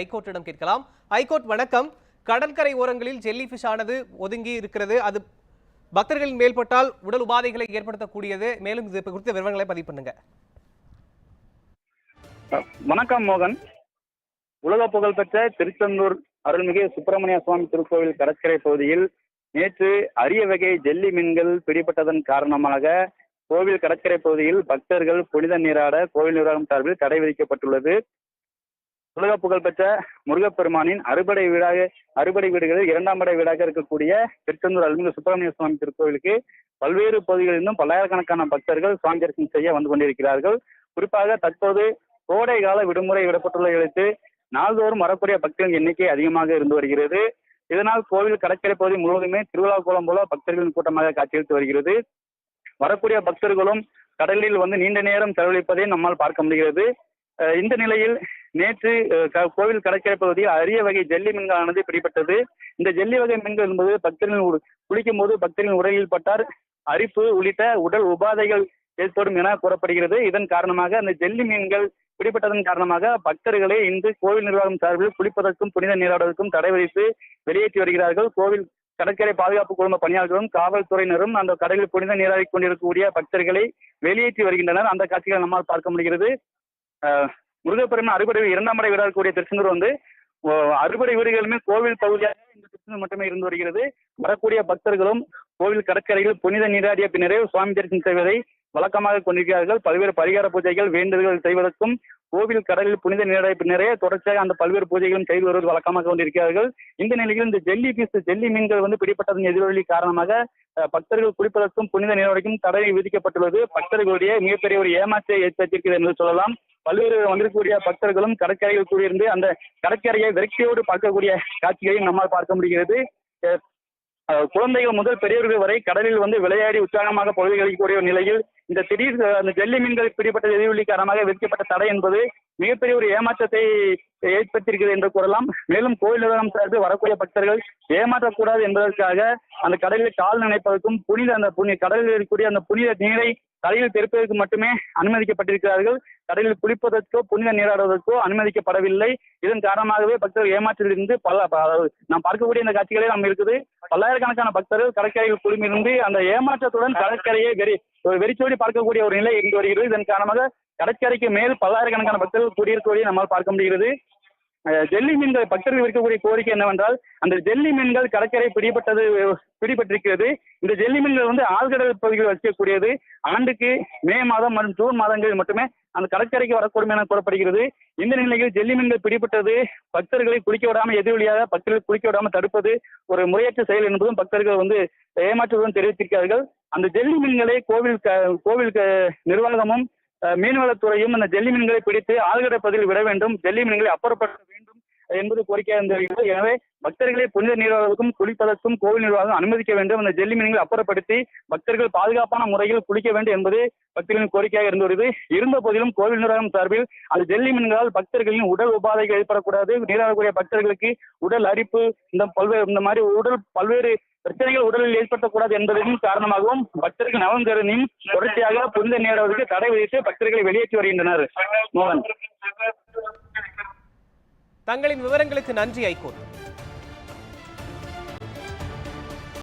ஐகோர்ட்டிடம் கேட்கலாம். ஐகோர்ட் வணக்கம். கடற்கரை ஓரங்களில் ஜெல்லி ஃபிஷ் ஆனது ஒதுங்கி இருக்கிறது. அது பக்தர்களின் மேல்பட்டால் உடல் உபாதைகளை ஏற்படுத்தக்கூடியது. மேலும் இது குறித்த விவரங்களை பதிவு பண்ணுங்க. வணக்கம் மோகன். உலக புகழ்பெற்ற திருச்செந்தூர் அருள்மிகு சுப்பிரமணிய சுவாமி திருக்கோவில் கடற்கரை பகுதியில் நேற்று அரிய வகை ஜெல்லி மீன்கள் பிடிபட்டதன் காரணமாக கோவில் கடற்கரை பகுதியில் பக்தர்கள் புனித நீராட கோவில் நிர்வாகம் சார்பில் தடை விதிக்கப்பட்டுள்ளது. உலக புகழ்பெற்ற முருகப்பெருமானின் அறுபடை வீடாக அறுபடை வீடுகளில் இரண்டாம் படை வீடாக இருக்கக்கூடிய திருச்செந்தூர் அருள்மிகு சுப்பிரமணிய சுவாமி திருக்கோவிலுக்கு பல்வேறு பகுதிகளிலிருந்தும் பல்லாயிரக்கணக்கான பக்தர்கள் சுவாமி தரிசனம் செய்ய வந்து கொண்டிருக்கிறார்கள். குறிப்பாக தற்போது கோடை கால விடுமுறை விடப்பட்டுள்ள இடத்து நாள்தோறும் வரக்கூடிய பக்தர்களின் எண்ணிக்கை அதிகமாக இருந்து வருகிறது. இதனால் கோவில் கடற்கரை பகுதி முழுவதுமே திருவிழா கோலம் போல பக்தர்களின் கூட்டமாக காட்சியளித்து வருகிறது. வரக்கூடிய பக்தர்களும் கடலில் வந்து நீண்ட நேரம் செலவழிப்பதை நம்மால் பார்க்க முடிகிறது. இந்த நிலையில் நேற்று க- கோவில் கடற்கரை பகுதியில் அரிய வகை ஜெல்லி மீன்களானது பிடிபட்டது. இந்த ஜெல்லி வகை மீன்கள் என்பது பக்தர்கள் குளிக்கும் போது பக்தர்களின் உடலில் பட்டார் அரிப்பு உள்ளிட்ட உடல் உபாதைகள் ஏற்படும் என கூறப்படுகிறது. இதன் காரணமாக அந்த ஜெல்லி மீன்கள் பிடிபட்டதன் காரணமாக பக்தர்களை இன்று கோவில் நிர்வாகம் சார்பில் குளிப்பதற்கும் புனித நீராடுவதற்கும் தடை விதித்து வெளியேற்றி வருகிறார்கள். கோவில் கடற்கரை பாதுகாப்பு குழும பணியாளர்களும் காவல்துறையினரும் அந்த கடலில் புனித நீராடி கொண்டிருக்கக்கூடிய பக்தர்களை வெளியேற்றி வருகின்றனர். அந்த காட்சிகளை நம்மால் பார்க்க முடிகிறது. முருகப்பெருமை அறுபடை இரண்டாம் படை வீடாக திருச்செந்தூர் வந்து அறுபடை வீடுகளுமே கோவில் பகுதியாக இந்த திருச்செந்தூர் மட்டுமே இருந்து வருகிறது. வரக்கூடிய பக்தர்களும் கோவில் கடற்கரையில் புனித நீராடிய பின்னரே சுவாமி தரிசனம் செய்வதை வழக்கமாக கொண்டிருக்கிறார்கள். பல்வேறு பரிகார பூஜைகள் வேண்டுதல்கள் செய்வதற்கும் கோவில் கடலில் புனித நீராடிய பின்னரே தொடர்ச்சியாக அந்த பல்வேறு பூஜைகளும் செய்து வருவது வழக்கமாக கொண்டிருக்கிறார்கள். இந்த நிலையில் இந்த ஜெல்லி பீஸ் ஜெல்லி மீன்கள் வந்து பிடிப்பட்டதன் எதிரொலி காரணமாக பக்தர்கள் குளிப்பதற்கும் புனித நீராடிக்கும் தடை விதிக்கப்பட்டுள்ளது. பக்தர்களுடைய மிகப்பெரிய ஒரு ஏமாற்றை ஏற்படுத்தியிருக்கிறது என்று சொல்லலாம். பல்வேறு வந்திருக்கக்கூடிய பக்தர்களும் கடற்கரையில் கூடியிருந்து அந்த கடற்கரையை விரக்தியோடு பார்க்கக்கூடிய காட்சிகளையும் நம்மால் பார்க்க முடிகிறது. குழந்தைகள் முதல் பெரியவர்கள் வரை கடலில் வந்து விளையாடி உற்சாகமாக பொழுது கழிக்கக்கூடிய நிலையில் இந்த திடீர் அந்த ஜெல்லி மீன்கள் பிடிப்பட்ட எதிரொலி காரணமாக விதிக்கப்பட்ட தடை என்பது மிகப்பெரிய ஒரு ஏமாற்றத்தை ஏற்படுத்தியிருக்கிறது என்று கூறலாம். மேலும் கோயில் நிறுவனம் சார்பில் வரக்கூடிய பக்தர்கள் ஏமாற்றக்கூடாது என்பதற்காக அந்த கடலில் கால் நினைப்பதற்கும் புனித அந்த புனித கடலில் இருக்கக்கூடிய அந்த புனித நீரை தலையில் தெருப்பதற்கு மட்டுமே அனுமதிக்கப்பட்டிருக்கிறார்கள். கடலில் குளிப்பதற்கோ புனித நீராடுவதற்கோ அனுமதிக்கப்படவில்லை. இதன் காரணமாகவே பக்தர்கள் ஏமாற்றத்திலிருந்து பல அதாவது நாம் பார்க்கக்கூடிய இந்த காட்சிகளே நாம் இருக்குது. பல்லாயிரக்கணக்கான பக்தர்கள் கடற்கரையில் குழுமிருந்து அந்த ஏமாற்றத்துடன் கடற்கரையை வெறி ஒரு வெறிச்சோடி பார்க்கக்கூடிய ஒரு நிலை இருந்து வருகிறது. இதன் காரணமாக கடற்கரைக்கு மேல் பல்லாயிரக்கணக்கான பக்தர்கள் கூடியிருக்கக்கூடிய நம்மால் பார்க்க முடிகிறது. ஜெல்லி மீன்கள் பக்தர்கள் இருக்கக்கூடிய கோரிக்கை என்னவென்றால் அந்த ஜெல்லி மீன்கள் கடற்கரை பிடிபட்டது பிடிபட்டிருக்கிறது. இந்த ஜெல்லி மீன்கள் வந்து ஆழ்கடல் பகுதியில் வசிக்கக்கூடியது. ஆண்டுக்கு மே மாதம் மற்றும் ஜூன் மாதங்களில் மட்டுமே அந்த கடற்கரைக்கு வரக்கூடும் என கூறப்படுகிறது. இந்த நிலையில் ஜெல்லி மீன்கள் பிடிபட்டது பக்தர்களை குளிக்க விடாமல் எதிரொலியாக பக்தர்கள் குளிக்க விடாமல் தடுப்பது ஒரு முறையற்ற செயல் என்பதும் பக்தர்கள் வந்து ஏமாற்றுவதும் தெரிவித்திருக்கிறார்கள். அந்த ஜெல்லி மீன்களை கோவில் க- கோவில் நிர்வாகமும் மீன்வளத்துறையும் அந்த ஜெல்லி மீன்களை பிடித்து ஆழ்கடல் பகுதியில் விட வேண்டும். ஜெல்லி மீன்களை அப்புறப்படுத்த வேண்டும் என்பது கோரிக்கையாக இருந்தது. எனவே பக்தர்களை புனித நீராடுவதற்கும் குளிப்பதற்கும் கோவில் நிர்வாகம் அனுமதிக்க வேண்டும். அந்த ஜெல்லி மீன்களை அப்புறப்படுத்தி பக்தர்கள் பாதுகாப்பான முறையில் குளிக்க வேண்டும் என்பது பக்தர்களின் கோரிக்கையாக இருந்து வருது இருந்த போதிலும் கோவில் நிர்வாகம் சார்பில் அந்த ஜெல்லி மீன்களால் பக்தர்களின் உடல் உபாதைகள் ஏற்படக்கூடாது. நீராடக்கூடிய பக்தர்களுக்கு உடல் அரிப்பு இந்த பல்வேறு இந்த மாதிரி உடல் பல்வேறு பிரச்சனைகள் உடலில் ஏற்படுத்தக்கூடாது என்பதையும் காரணமாகவும் பக்தர்கள் நவம் கருதியும் தொடர்ச்சியாக புனித நீராடுவதற்கு தடை விதித்து பக்தர்களை வெளியேற்றி வருகின்றனர். மோகன். தங்களின் விவரங்களுக்கு நன்றி ஐகோர்ட்.